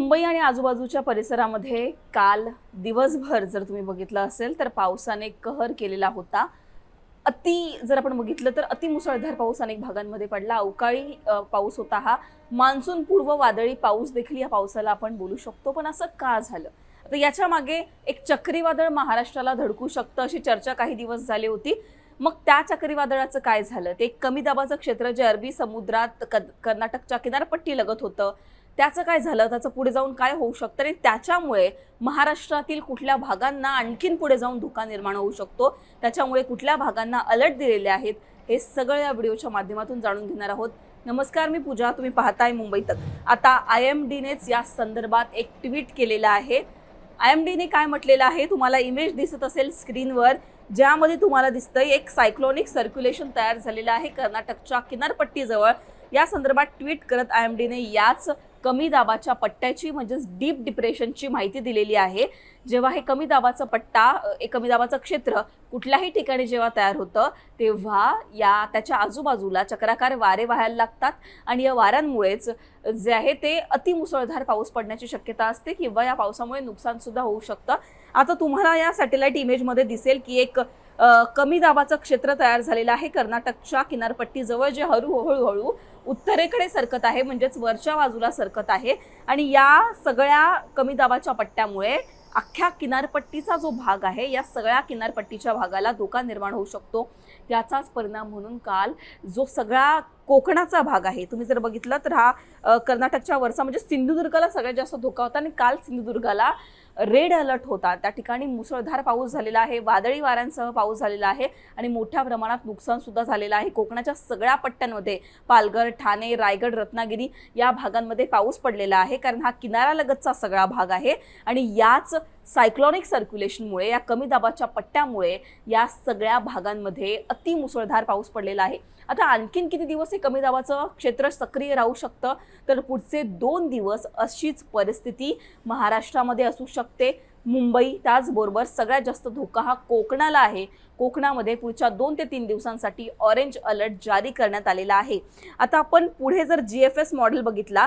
मुंबई आणि आजूबाजूच्या परिसरामध्ये काल दिवसभर जर तुम्ही बघितलं असेल तर पावसाने कहर केलेला होता. अति जर आपण बघितलं तर अतिमुसळधार पाऊस अनेक भागांमध्ये पडला. अवकाळी पाऊस होता हा. मान्सून पूर्व वादळी पाऊस देखील या पावसाला आपण बोलू शकतो पण असं का झालं? तर याच्या मागे एक चक्रीवादळ महाराष्ट्राला धडकू शकतं अशी चर्चा काही दिवस झाली होती. मग त्या चक्रीवादळाचं काय झालं? ते एक कमी दाबाचं क्षेत्र जे अरबी समुद्रात कर्नाटकच्या किनारपट्टी लगत होतं. त्याचं काय झालं? त्याचं पुढे जाऊन काय होऊ शकतं? आणि त्याच्यामुळे महाराष्ट्रातील कुठल्या भागांना आणखीन पुढे जाऊन धोका निर्माण होऊ शकतो. त्याच्यामुळे कुठल्या भागांना अलर्ट दिलेले आहेत हे सगळं या व्हिडिओच्या माध्यमातून जाणून घेणार आहोत. नमस्कार मी पूजा. तुम्ही पाहताय मुंबई तक. आता आय एम डीनेच या संदर्भात एक ट्विट केलेलं आहे. आय एम डीने काय म्हटलेलं आहे? तुम्हाला इमेज दिसत असेल स्क्रीनवर ज्यामध्ये तुम्हाला दिसतंय एक सायक्लोनिक सर्क्युलेशन तयार झालेलं आहे कर्नाटकच्या किनारपट्टीजवळ. या संदर्भात ट्विट करत आय एम डीने याच कमी दाबाच्या पट्ट्याची म्हणजेच डीप डिप्रेशनची माहिती दिलेली आहे. जेव्हा हे कमी दाबाचा पट्टा कमी दाबाचं क्षेत्र कुठल्याही ठिकाणी जेव्हा तयार होतं तेव्हा या त्याच्या आजूबाजूला चक्राकार वारे वाहायला लागतात आणि या वाऱ्यांमुळेच जे आहे ते अतिमुसळधार पाऊस पडण्याची शक्यता असते किंवा या पावसामुळे नुकसान सुद्धा होऊ शकतं. आता तुम्हाला या सॅटेलाईट इमेजमध्ये दिसेल की एक कमी दाबाचं क्षेत्र तयार झालेलं आहे. कर्नाटकच्या किनारपट्टीजवळ जे हळू हळूहळू उत्तरेकडे सरकत आहे म्हणजेच वरच्या बाजूला सरकत आहे. आणि या सगळ्या कमी दाबाच्या पट्ट्यामुळे अख्ख्या किनारपट्टीचा जो भाग आहे या सगळ्या किनारपट्टीच्या भागाला धोका निर्माण होऊ शकतो. त्याचाच परिणाम म्हणून काल जो सगळा कोकणाचा भाग आहे. तुम्ही जर बघितलं तर हा कर्नाटकच्या वरचा म्हणजे सिंधुदुर्गाला सगळ्यात जास्त धोका होता आणि काल सिंधुदुर्गाला रेड अलर्ट होता. त्या ठिकाणी मुसळधार पाऊस झालेला आहे वादळी वाऱ्यांसह पाऊस झालेला आहे आणि मोठ्या प्रमाणात नुकसान सुद्धा झालेलं आहे. कोकणाच्या सगळ्या पट्ट्यांमध्ये पालघर ठाणे रायगड रत्नागिरी या भागांमध्ये पाऊस पडलेला आहे. कारण हा किनाऱ्यालगतचा सगळा भाग आहे आणि याच सायक्लॉनिक सर्क्युलेशनमुळे या कमी दाबाच्या पट्ट्यामुळे या सगळ्या भागांमध्ये अति मुसळधार पाऊस पडलेला आहे. आता आणखीन किती दिवस हे कमी दाबाचं क्षेत्र सक्रिय राहू शकतं? तर पुढचे दोन दिवस अशीच परिस्थिती महाराष्ट्रामध्ये असू शकते. मुंबई त्याचबरोबर सगळ्यात जास्त धोका हा कोकणाला आहे. कोकणामध्ये पुढच्या दोन ते तीन दिवसांसाठी ऑरेंज अलर्ट जारी करण्यात आलेला आहे. आता आपण पुढे जर जी एफ एस मॉडेल बघितला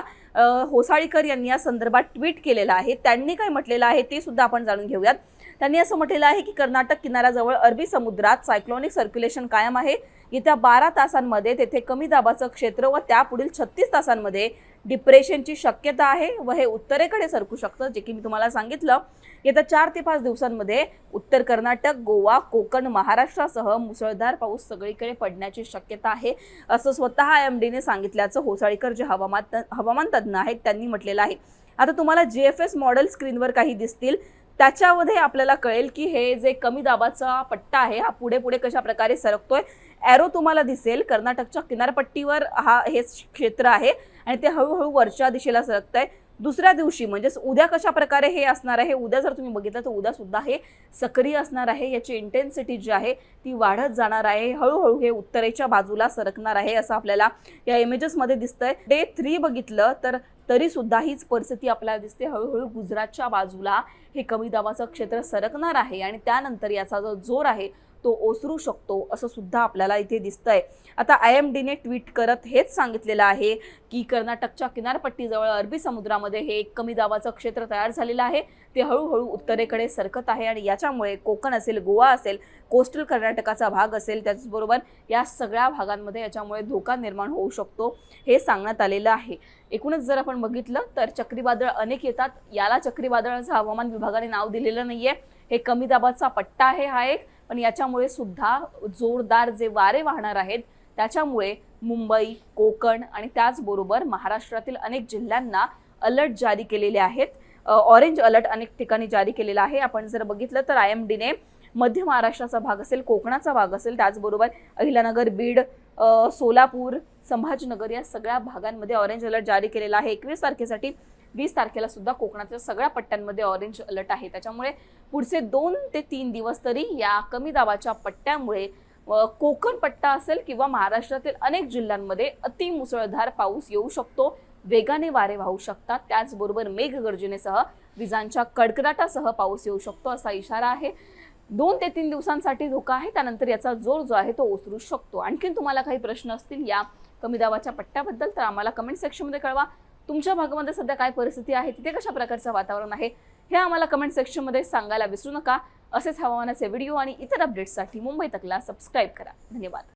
होसाळीकर यांनी या संदर्भात ट्विट केलेलं आहे. त्यांनी काय म्हटलेलं आहे ते सुद्धा आपण जाणून घेऊयात. त्यांनी असं म्हटलेलं आहे की कर्नाटक किनाऱ्याजवळ अरबी समुद्रात सायक्लॉनिक सर्क्युलेशन कायम आहे. येत्या बारा तासांमध्ये तेथे कमी दाबाचं क्षेत्र व त्यापुढील छत्तीस तासांमध्ये डिप्रेशनची शक्यता आहे व हे उत्तरेकडे सरकू शकतं जे की मी तुम्हाला सांगितलं. येत्या चार ते पाच दिवसांमध्ये उत्तर कर्नाटक गोवा कोकण महाराष्ट्रासह मुसळधार पाऊस सगळीकडे पडण्याची शक्यता आहे. असं स्वतः एम डीने सांगितल्याचं होसाळीकर जे हवामान हवामान तज्ज्ञ आहेत त्यांनी म्हटलेलं आहे. आता तुम्हाला जी एफ एस मॉडेल स्क्रीनवर काही दिसतील. त्याच्यामध्ये आपल्याला कळेल की हे जे कमी दाबाचा पट्टा आहे हा पुढे पुढे कशा प्रकारे सरकतोय ॲरो तुम्हाला दिसेल. कर्नाटकच्या किनारपट्टीवर हा हे क्षेत्र आहे आणि ते हळूहळू वरच्या दिशेला सरकत आहे दुसऱ्या दिवशी म्हणजेच उद्या कशा प्रकारे हे असणार आहे उद्या जर तुम्ही बघितलं तर उद्या सुद्धा हे सक्रिय असणार आहे याची इंटेन्सिटी जी आहे ती वाढत जाणार आहे. हळूहळू हे उत्तरेच्या बाजूला सरकणार आहे असं आपल्याला या इमेजेसमध्ये दिसतंय. डे थ्री बघितलं तर तरी सुद्धा हीच परिस्थिती आपल्याला दिसते. हळूहळू गुजरातच्या बाजूला हे कमी दाबाचं क्षेत्र सरकणार आहे आणि त्यानंतर याचा जो जोर आहे तो ओसरू शकतो असं सुद्धा आपल्याला इथे दिसतंय. आता आय एम डीने ट्विट करत हेच सांगितलेलं आहे की कर्नाटकच्या किनारपट्टीजवळ अरबी समुद्रामध्ये हे एक कमी दाबाचं क्षेत्र तयार झालेलं आहे. ते हळूहळू उत्तरेकडे सरकत आहे आणि याच्यामुळे कोकण असेल गोवा असेल कोस्टल कर्नाटकाचा भाग असेल त्याचबरोबर या सगळ्या भागांमध्ये याच्यामुळे धोका निर्माण होऊ शकतो हे सांगण्यात आलेलं आहे. एकूणच जर आपण बघितलं तर चक्रीवादळ अनेक येतात. याला चक्रीवादळाचं हवामान विभागाने नाव दिलेलं नाहीये. हे कमी दाबाचा पट्टा आहे हा एक. पण याच्यामुळे सुद्धा जोरदार जे वारे वाहणार आहेत त्याच्यामुळे मुंबई कोकण आणि त्याचबरोबर महाराष्ट्रातील अनेक जिल्ह्यांना अलर्ट जारी केलेले आहेत. ऑरेंज अलर्ट अनेक ठिकाणी जारी केलेला आहे. आपण जर बघितलं तर आय एम डीने मध्य महाराष्ट्राचा भाग असेल कोकणाचा भाग असेल त्याचबरोबर अहिलानगर बीड सोलापूर संभाजीनगर या सगळ्या भागांमध्ये ऑरेंज अलर्ट जारी केलेला आहे. एकवीस तारखेसाठी वीस तारखेला सुद्धा कोकणातल्या सगळ्या पट्ट्यांमध्ये ऑरेंज अलर्ट आहे. त्याच्यामुळे पुढचे दोन ते तीन दिवस तरी या कमी दाबाच्या पट्ट्यामुळे कोकण पट्टा असेल किंवा महाराष्ट्रातील अनेक जिल्ह्यांमध्ये अति मुसळधार पाऊस येऊ शकतो. वेगाने वारे वाहू शकतात. त्याचबरोबर मेघगर्जनेसह विजांच्या कडकडाटासह पाऊस येऊ शकतो असा इशारा आहे. दोन ते तीन दिवसांसाठी धोका आहे. त्यानंतर याचा जोर जो आहे तो ओसरू शकतो. आणखीन तुम्हाला काही प्रश्न असतील या कमी दाबाच्या पट्ट्याबद्दल तर आम्हाला कमेंट सेक्शनमध्ये कळवा. तुमच्या भागामध्ये सध्या काय परिस्थिती आहे? तिथे कशा प्रकारचं वातावरण आहे? हे आम्हाला कमेंट सेक्शनमध्ये सांगायला विसरू नका. असेच हवामानाचे व्हिडिओ आणि इतर अपडेट्ससाठी मुंबई तकला सबस्क्राईब करा. धन्यवाद.